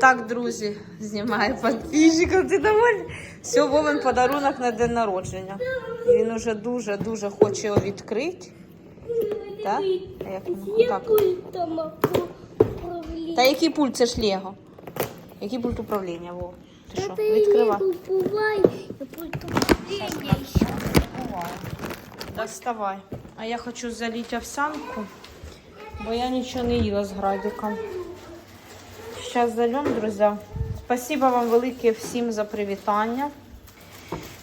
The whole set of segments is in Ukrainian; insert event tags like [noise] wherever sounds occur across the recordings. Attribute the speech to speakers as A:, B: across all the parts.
A: Так, друзі, знімає підписчиків. Ти довольний? Все, Вовен подарунок на день народження. Він уже дуже-дуже хоче його відкрити. Так? А як?
B: Я
A: Так.
B: пультом управління.
A: Та який пульт? Це ж Лего. Який пульт управління, Вов? Ти що?
B: Та ти
A: Відкривай.
B: купувай, я пульт управління ще.
A: Доставай. А я хочу залити овсянку, бо я нічого не їла з градиком Зараз зальем, друзі. Спасибо вам велике всім за привітання.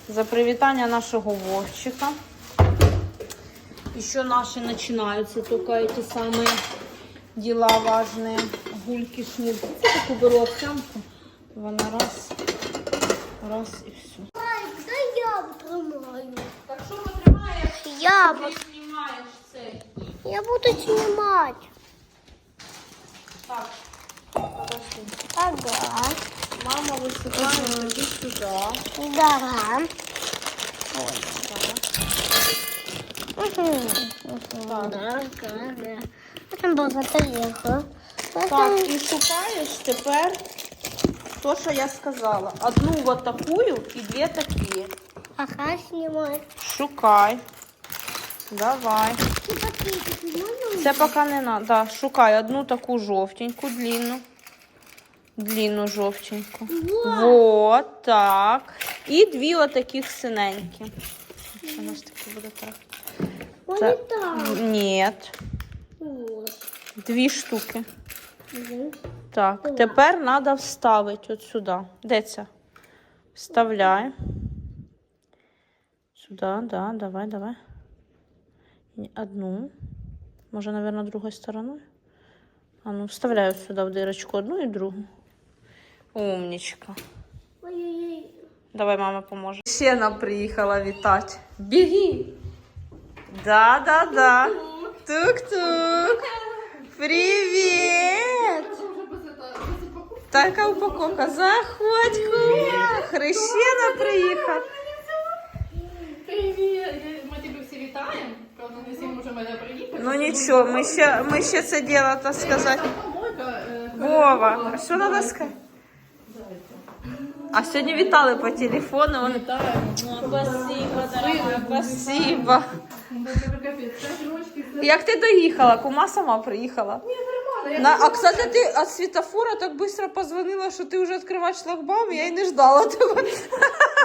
A: За привітання нашого Вовчика. Еще наши начинаются только эти самые дела важные. Гульки, шнурки. Я таку беру овсянку. Вона раз, раз і все.
B: Ай, дай я тримаю.
A: Так що потримаєш?
B: Я,
A: Ти знімаєш цей.
B: я буду знімати.
A: Так, подожди.
B: Ага.
A: Мама висипає тобі сюди.
B: Да. Потім буде тарілка.
A: Так, і шукаєш тепер то, що я сказала. Одну вот такую і дві такі.
B: Ага, знімай.
A: Шукай. Давай. Це поки не надо. Да, шукай одну таку жовтеньку, длинну. Длинну жовтеньку. Вот так. І дві отаких синенькі. У нас таки буде так.
B: Вони
A: Це-
B: там.
A: Ні.
B: Ось.
A: Дві штуки.
B: Мгм.
A: Так, тепер треба вставити от сюди. Де це? Вставляй. Сюди, да, давай, давай. Одну. Може, мабуть, другою стороною. А ну, вставляю сюди в дирочку одну і другу. Умнічка.
B: Ой-ой-ой.
A: Давай, мама поможе. Ще нам приїхала вітати. Біги. Да, да, да. Тук-тук. Привіт. Така упаковка. Заходь, кума. Хрещена приїхав.
C: Привіт! Ми тебе всі вітаємо. Правда, не всі можемо приїхати.
A: Ну нічого, ми ще, ми ще це діло, так сказати.
C: Помойка, е,
A: Вова, а що треба сказати? А сьогодні вітали по телефону. Вони...
C: Вітаємо.
A: Спасибо, дорогая, спасибо.
C: Це. Це це...
A: Як ти доїхала? Кума сама приїхала. На, а кстати, ти від світофора так швидко позвонила, що ти вже відкриваєш шлагбаум, я й не ждала тебе.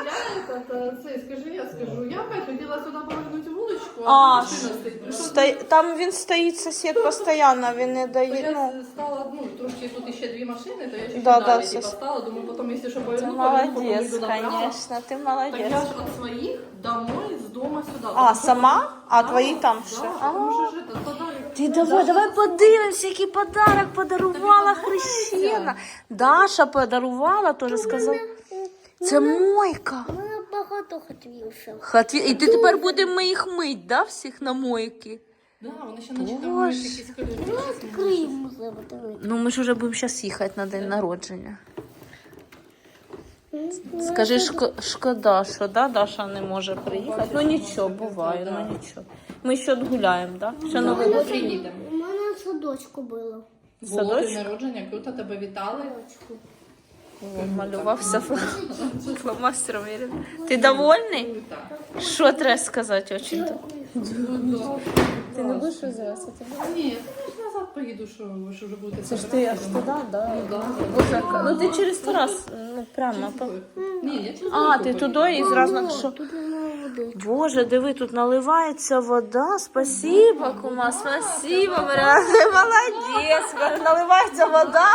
C: Я это, це, скажи, я скажу. Я опять хотіла сюди повернути
A: А,
C: а машина стоїть. Прийшла
A: Стой, там він стоїть сусід постійно, він не
C: То
A: дає. Ну,
C: я стала, ну, трошки тут ще дві машини, то я ще
A: Да,
C: да,
A: да,
C: далі
A: сос-
C: типа, стала, думаю, потім, якщо що
A: ти
C: поверну,
A: молодець, звісно, ти
C: Так я
A: молодець.
C: ж від своїх домой, з дома сюди.
A: А, сама? А твої там ще?
C: Да,
A: А.
C: тому що ж, то, то, далі.
A: Ти давай, давай подивимося, який подарок подарувала Хрещена. Даша подарувала, теж сказав. Це мойка.
B: Багато хотівся.
A: Хатві... І ти тепер будемо ми їх мить, да, всіх на мойки?
C: Да, вони ще наче там
A: Боже.
C: якісь колючі.
B: Крим заводили.
A: Ну, ми ж вже будемо зараз їхати на день народження. Скажи, шко- шкода, що да, Даша не може приїхати. Ну нічого, буває, ну нічого. Ми ще відгуляємо, да? Ще новий год.
C: Приїдемо.
B: У мене в садочку було.
C: Було
A: Садочок?
C: день народження, круто тебе вітали.
A: О, Малювався фломастером. Ти довольний? Що треба сказати очень? Ти не будеш розвиватися?
C: Ні, я назад поїду, що вже будете
A: Це ж ти аж туди, да?
C: Ну,
A: ну ти через Тарас, ну прямо.
C: Ні, я через
A: А, ти туди і зразу що?
B: Немає води.
A: Боже, диви, тут наливається вода. Спасибо, кума, спасибо, Марія. Молодець, наливається вода.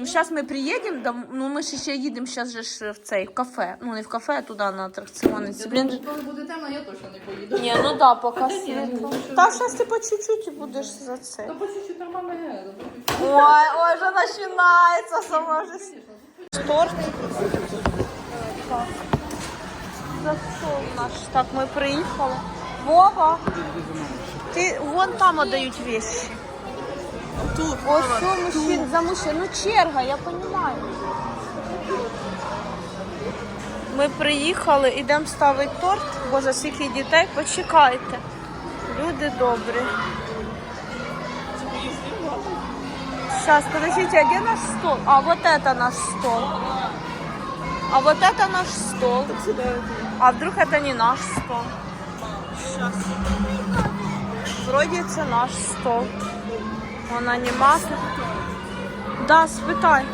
A: Ну, зараз ми приїдемо, дом- ну ми ж ще їдемо зараз же ж в цей в кафе. Ну, не в кафе, а туди на атракціони. Це, Блін,
C: Блін, коли буде темно, я точно не поїду.
A: ні, ну да, поки світло.
C: ну,
A: Та зараз ти по чуть-чуть будеш за це.
C: Та по чуть-чуть нормально я.
A: Ой, ой, вже починається сама вже. Торт. Зашов наш. Так, ми приїхали. Вова, ти вон там отдають вещи Тут. Ось що мужчин за мужчин. Ну черга, я розумію. Ми приїхали, ідемо ставити торт. Боже, скільки дітей, почекайте. Люди добрі. Сейчас, подождите, а где наш стол? А, вот это наш стол. А вот это наш стол. А вдруг это не наш стол? Сейчас. Вроде це наш стол. Вона не масло. Да, спитай.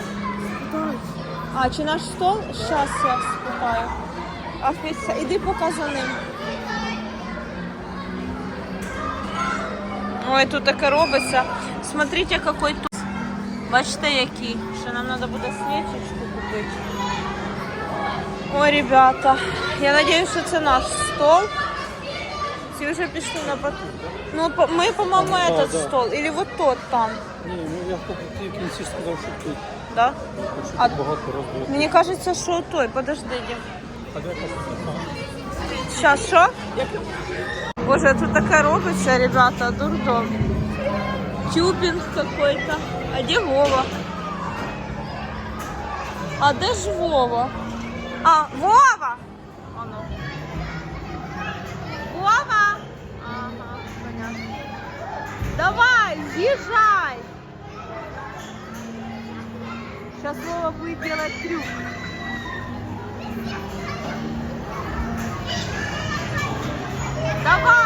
A: А, чи наш стол? Сейчас я спитаю. Офіцер, іди поки за ним. Ой, тут таке робиться. Смотрите, какой тут. Бачите, який. Ще нам треба буде свічечку купити. Ой, ребята, я надеюсь, що це наш стол. Ці вже пішли на пот... Ну, по- ми, по-моєму,
D: А,
A: этот
D: да.
A: стол. Или вот тот там.
D: Ні, ну я в покупці в кінці сказав, що тут.
A: Да?
D: Що
A: А-
D: тут багато розбив.
A: Мені кажеться, що той. Подожди.
D: А де
A: Сейчас, що? Боже, тут таке робиться, ребята, дурдом. Тюбинг какой-то. А де Вова? А де ж Вова? А, Вова! Оно. Вова! Давай, езжай! Сейчас Вова будет делать трюк. Давай!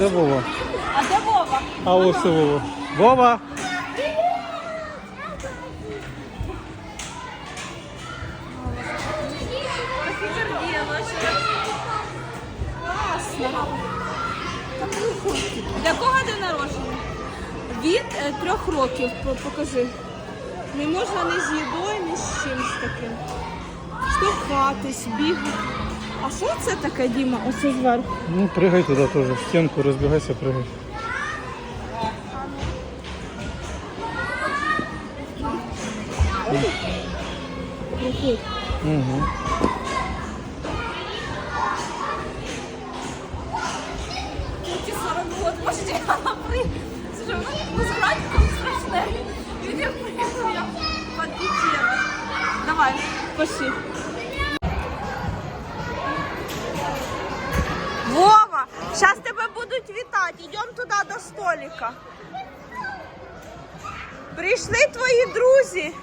D: Де Вова?
A: А де Вова?
D: А ось і Вова. Вова!
A: Для кого день народження? Від е, трьох років, покажи. Не можна ні з їдою, ні з чимось таким. Штовхатись, бігати. А що це таке, Діма? Оце зверху.
D: Ну, пригай туди теж. В стінку розбігайся, пригай. Угу.
A: Ті 40 років, можете при... Слушай, ну страшне. Він як приїхав, я подпітєла. Давай, пошли. До столика. Прийшли твої друзі.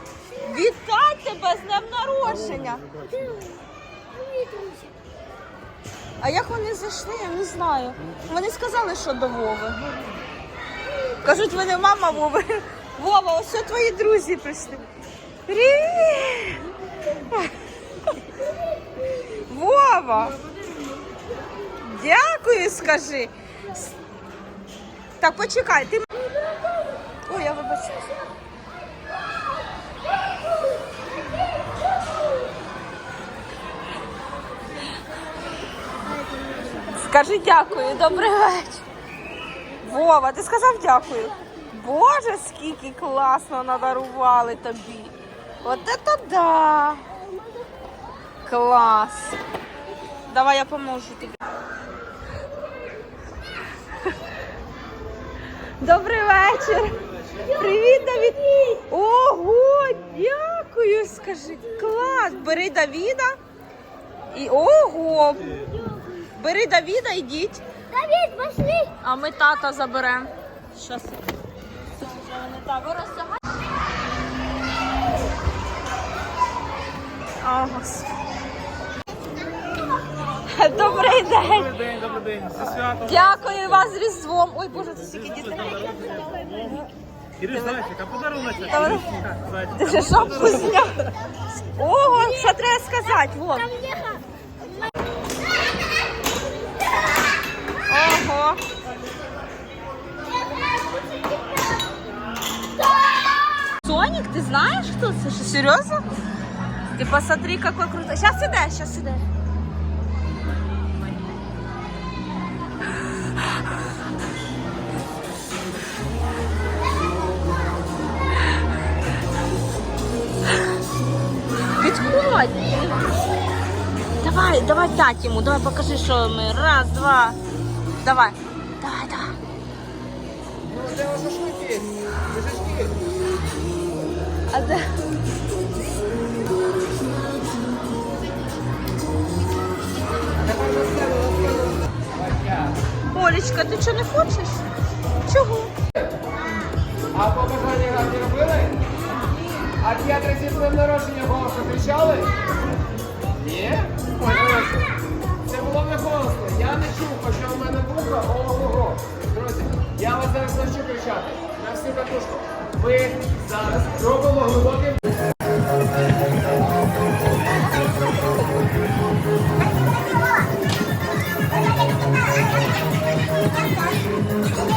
A: Вітати тебе з днем народження. А як вони зайшли, я не знаю. Вони сказали, що до Вови. Кажуть, вони мама Вови. Вова, ось твої друзі прийшли. Привіт! Вова! Дякую, скажи. Так, почекай, ти. Ой, я вибачаюсь. Скажи дякую, добрий вечір. Вова, ти сказав дякую. Боже, скільки класно надарували тобі. От це да. Клас. Давай я поможу тобі. Добрий вечір. Привіт, Давід. Ого, дякую. Скажи. Клас. Бери Давіда. І ого. Бери Давіда, йдіть.
E: Давид, пошли.
A: А ми тата заберемо. Щас. Це вже не так. Ви розтягаєте? О, Господи. [laughs] Добрий день.
D: Добрий день, добрий день. Зі святом.
A: Дякую вас з Різдвом. Ой, Боже, це стільки дітей.
D: Іриш, зайчик, а подарунок?
A: Та вони-
D: Зайчик.
A: Ти вже шапку зняв. Ого, що треба сказати? Вот. Ого. Соник, ты знаешь, кто это? Что, серьезно? Ты посмотри, какой крутой. Сейчас иди, сейчас иди. Підходь. Давай, давай п'ять йому, давай покажи, що ми. Раз, два. Давай. Давай, давай. А де? Олечка, ти чого не хочеш? Чого?
F: А побажання гарні робили? А разів з днем народження голосно кричали? Ні? Це було не голосно. Я не чув, хоча в мене вуха ого-го. Друзі, я вас зараз навчу кричати. На всю катушку. Ми зараз робимо глибокий
E: Я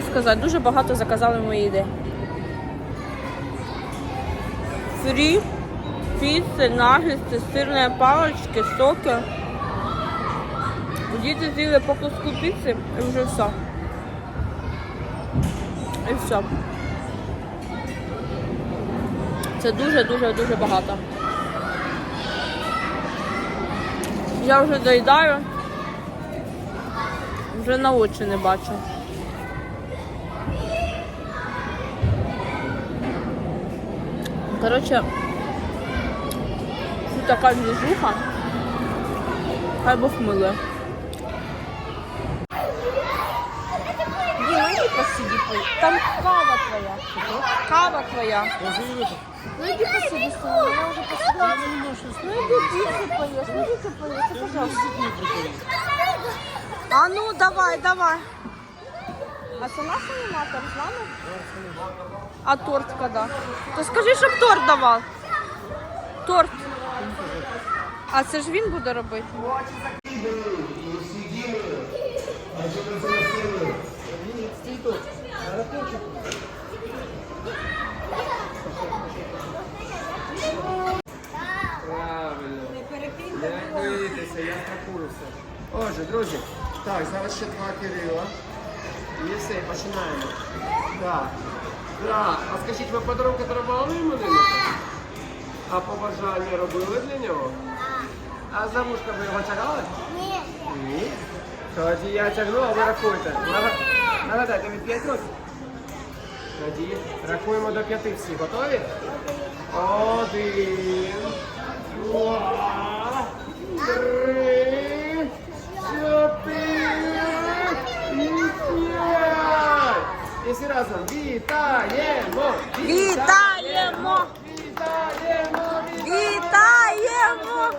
A: що сказати, дуже багато заказали мої їди. Фрі, піци, наггетси, сирні палички, соки. Діти з'їли по куску піци і вже все. І все. Це дуже-дуже дуже багато. Я вже доїдаю. Вже на очі не бачу. Коротше, тут така двіжуха. Хай Бог милує. Діма, іди посиди. по- Там кава твоя. Кава твоя. Ну иди посиди с ним, я уже посидела. Ну иди пиццу поешь, ну иди ты поешь, ну, пожалуйста. А ну давай, давай. А це наш аніматор з нами? А торт коли? То скажи, щоб торт давав. Торт. А це ж він буде робити.
F: Не бійтеся, я страхуюся. Отже, друзі, так, зараз ще два Кирила. І все, починаємо. Так. Так. А скажіть, ви подарунки дарували імениннику? А побажання робили для нього? А за вушка ви його тягали?
E: Ні.
F: Ні. Тоді я тягну, а ви рахуйте. Нага- Нагадай, тобі 5 років? Тоді рахуємо до п'яти всі. Готові? Один, два, три, І всі разом вітаємо!
A: Вітаємо!
F: Вітаємо!
A: Вітаємо!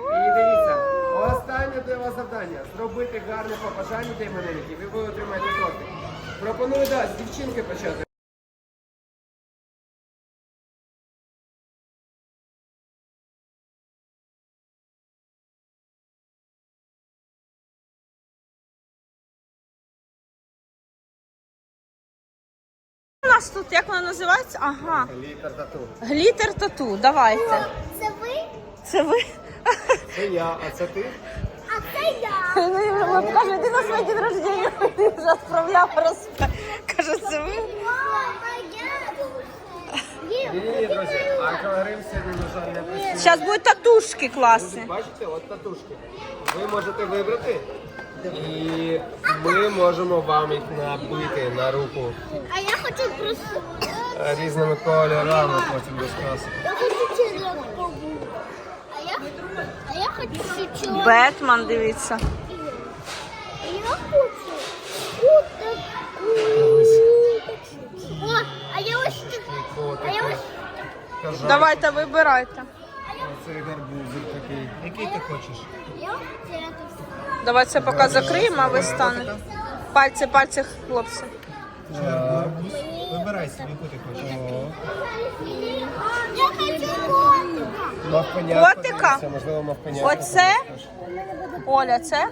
F: І дивіться, останнє для вас завдання зробити гарне побажання для іменинників, і ви отримаєте торти. Пропоную да, з дівчинки почати.
A: Нас тут як вона називається? Ага.
F: Літер тату.
A: Глітер тату. Давайте.
B: Це ви?
A: Це ви?
F: Це я, а це ти?
B: А це я.
A: Ну, От каже, ти на своє день рождення вже відправляв розпи. Каже, це ви? Зараз будуть татушки класи.
F: Бачите, от татушки. Ви можете вибрати, і ми можемо вам їх набити на руку
B: А я хочу просто...
F: різними кольорами потім розкрасити.
B: Я хочу черепку. А я, а я хочу чорну.
A: Бетман, дивіться.
B: Я хочу вот таку. О, а я ось таку. А я ось...
A: Давайте вибирайте.
F: Це гарбузик такий. Який ти хочеш?
B: Я ось
A: Давайте це поки закриємо, а ви станете. Пальці, пальці, хлопці.
F: Вибирай собі, яку ти хочеш.
B: Я хочу котика.
F: Мавпеня.
A: Котика?
F: Це можливо мавпеня.
A: Оце? Оля, це?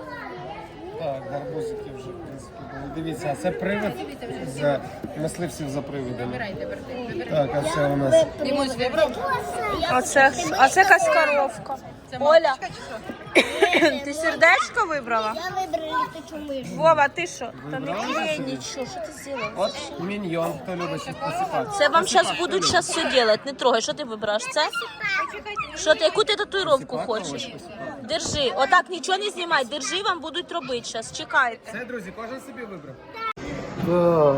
F: Так, гарбузики вже, в принципі, були. Дивіться, а це привид з мисливців за привидами. Так, а це у нас.
A: А це, а це якась коровка. Оля, ти сердечко вибрала?
B: Я вибрала літучу мишу.
A: Вова, ти що? Та не клей нічого, що ти зробила?
F: От міньйон, хто любить щось посипати.
A: Це вам зараз будуть зараз все робити. Не трогай, що ти вибираєш? Це? Що ти, яку ти татуїровку хочеш? Держи. Отак нічого не знімай. Держи, вам будуть робити зараз. Чекайте.
F: Це, друзі, кожен собі вибрав. Так,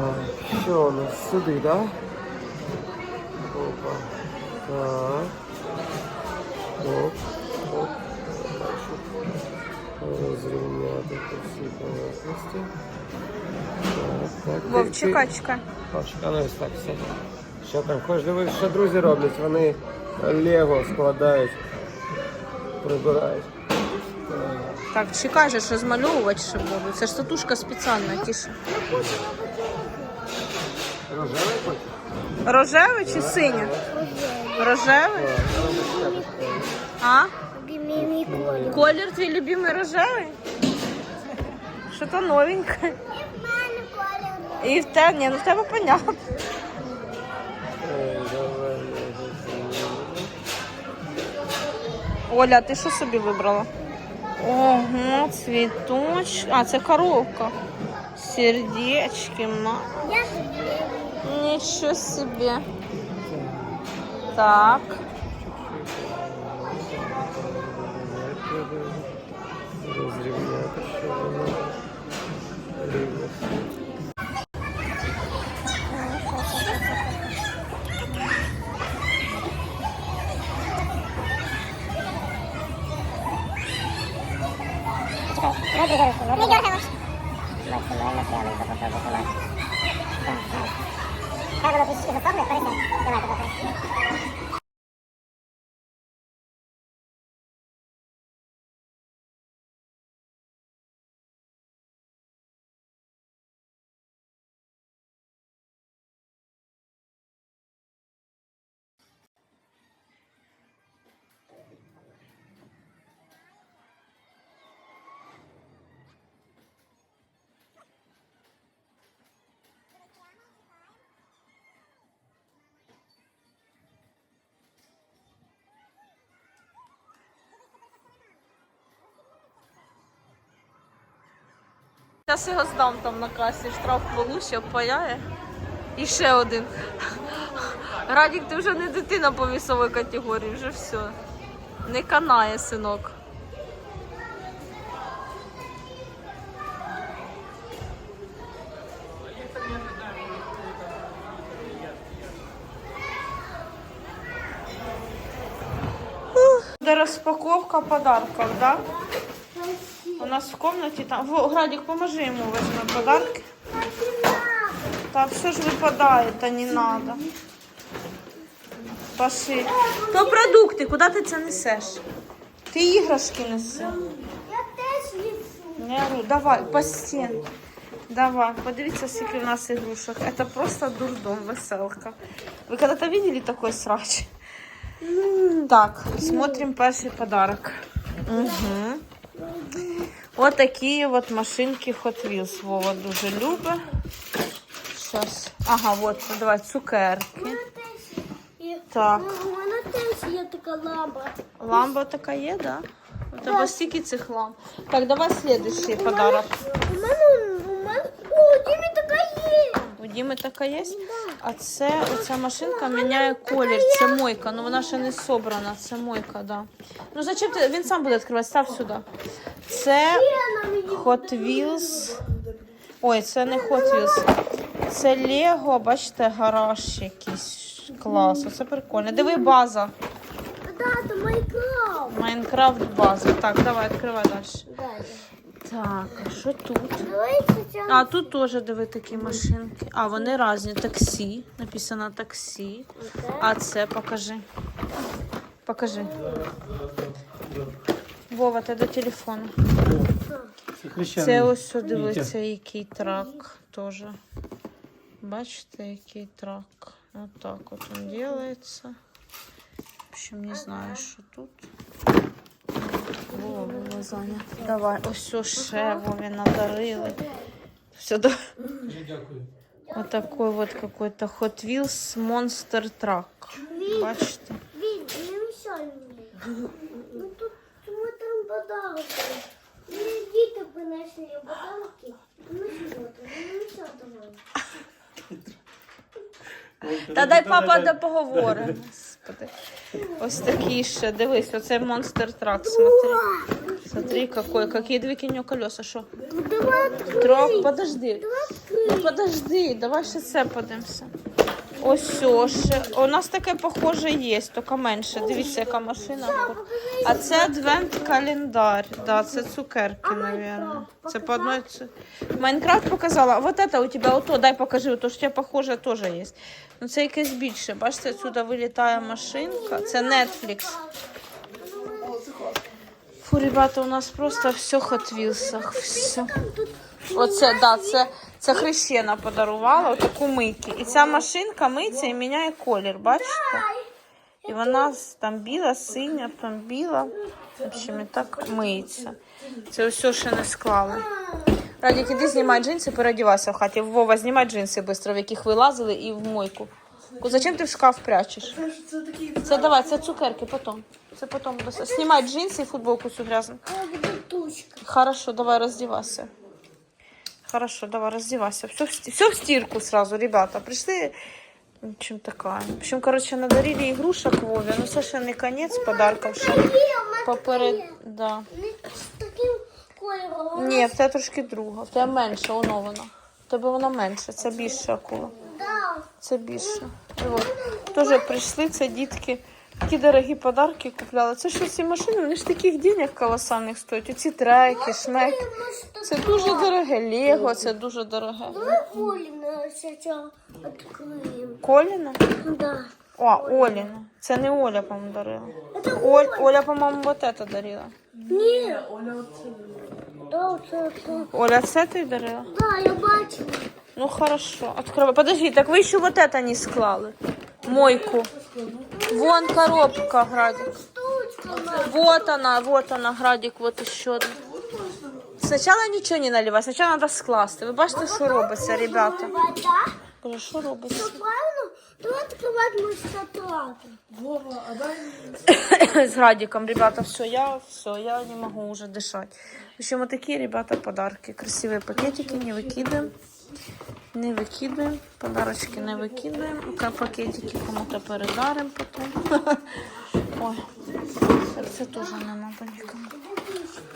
F: що у нас сюди, так? Опа. Так. Оп. Розрівняти по всій поверхності. Так, так.
A: Вов,
F: Ти- ти-
A: чекай, чекай.
F: Павчик, ну ось так все. Що там? Хоч дивись, що друзі роблять? Вони лего складають, прибирають.
A: Так, чекай же, ж розмальовувати ще буду. Це ж татушка спеціальна, тише.
F: Рожевий хочеш?
A: Рожевий чи синя? Рожевий? А?
B: Мій колір.
A: Колір твій любимий рожевий? Що то новеньке.
B: В мене колір.
A: І в тебе, ні, ну в тебе понятно. Оля, ти що собі вибрала? Ого, цвіточ. А, це коровка. Сердечки, ма.
B: Я.
A: Нічого собі. Так.
B: Gracias.
A: Зараз його здам там на касі, штраф полуща, паяє. І ще один. Радік, ти вже не дитина по вісовій категорії, вже все. Не канає синок. Розпаковка подарків, так? Да? У нас в комнате там. Во, Градик, поможи ему возьми подарки. Так, все же выпадает, а не надо. Пошли. То продукти, куди ти це несеш? Ти іграшки неси.
B: Я теж несу.
A: Не. Давай, по стін. Давай, подивіться, скільки в нас ігрушок. Это просто дурдом, веселка. Ви когда-то видели такой срач? Так, смотрим перший подарок. Угу. Вот такие вот машинки Hot Wheels. Вова дуже любить. Сейчас. Ага, вот, давай, цукерки. Так.
B: У мене теж є така ламба.
A: Ламба така є, да? У тебе стільки цих ламп. Так, давай следующий подарок.
B: У мене, у мене, о, у Дімі така є.
A: У Діми така є? А це оця машинка міняє колір. Це мойка. Ну вона ще не собрана. Це мойка, да. Ну зачем ти? Він сам буде відкривати, став сюди. Це Hot Wheels. Ой, це не Hot Wheels. Це Лего, бачите, гараж якийсь. Клас, оце прикольно. Диви база.
B: Да, це Майнкрафт.
A: Майнкрафт база. Так, давай, відкривай далі.
B: Далі.
A: Так, а що тут? А тут теж диви такі машинки. А вони різні. Таксі. Написано таксі. А це покажи. Покажи. Вова, ти до телефону. Це ось дивиться, який трак теж. Бачите, який трак. Отак от він робиться. В общем, не знаю, що тут. Було зайнято. Давай, ось що ще Вові надарили. Все, да. Вот такой вот какой-то Hot Wheels Monster Truck. Бачите?
B: Він, не мені. Ну тут ми там подарки. Мені діти принесли подарки. Ну що не мішай давай.
A: Та дай папа да поговоримо. [laughs] Господи. Ось такі ще. Дивись, оце монстр-трак. смотри. Смотри, какой, какие дві кінь колеса, що?
B: Ну
A: подожди. Ну подожди, давай ще це подивимося. Ось ще. У нас таке похоже є, тільки менше. Дивіться, яка машина. А це адвент календар. Да, це цукерки, мабуть. Це по одной. Майнкрафт показала. Вот это у тебе ото, дай покажи, то що у тебе похоже теж є. Ну це якесь більше. Бачите, отсюда вилітає машинка. Це Netflix. Фу, ребята, у нас просто все Hot Все. Оце, да, це, це хрещена подарувала, отаку мийки. І ця машинка миється і міняє колір, бачите? І вона там біла, синя, там біла. В общем, і так миється. Це все ще не склали. Радік, іди знімай джинси, переодівайся в хаті. Вова, знімай джинси швидко, в яких вилазили, і в мойку. Зачем ти в шкаф прячеш? Це давай, це цукерки, потім. Це потім. Знімай джинси і футболку цю грязну. Хорошо, давай раздевайся. Хорошо, давай раздевайся. Все, в все в стирку сразу, ребята. Пришли. В общем, такая. В общем, короче, надарили игрушек Вове. Ну, ще не конець подарків. Ще поперед... Да. Ні, в тебе трошки друга. В тебе менше, воно вона. В тебе вона менше, це більше акула. Це більше. І от. Теж прийшли, це дітки. Такі дорогі подарки купляли. Це ж ці машини, вони ж таких денег колосальних стоять. Оці треки, шмеки. Це дуже дороге. Лего, це дуже дороге.
B: Давай Оліна зараз відкриємо.
A: Коліна?
B: Да.
A: О, Оліна. Це не Оля, по-моєму, дарила. Оль, Оля, по-моєму, вот это дарила.
B: Ні. Да, це, це.
A: Оля, це ти дарила?
B: Да, я бачила.
A: Ну хорошо. Открывай. Подожди, так вы еще вот это не склали. Мойку. Вон коробка, Градик. Вот она, вот она, Градик, вот еще одна. Сначала ничего не наливай, сначала надо скласти. Ви бачите, що робиться, ребята? Боже, що робиться?
C: Вова, а дай
A: С Градиком, ребята, все, я, все, я не могу уже дышать. В общем, вот такие, ребята, подарки. Красивые пакетики, не выкидываем. Не выкидываем. Подарочки не выкидываем. Ка- Пакетики кому-то передарим потом. [laughs] Ой, так це теж не надо никому.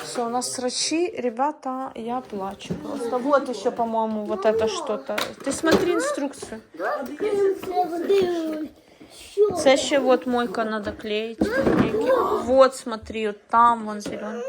A: Все, у нас срачи, ребята, я плачу просто. Вот еще, по-моему, вот это что-то. Ты смотри инструкцию.
B: Давай відкриємо це води. Що?
A: Це ще вот мойка надо клеить. Вот, смотри, вот там вон зеленый.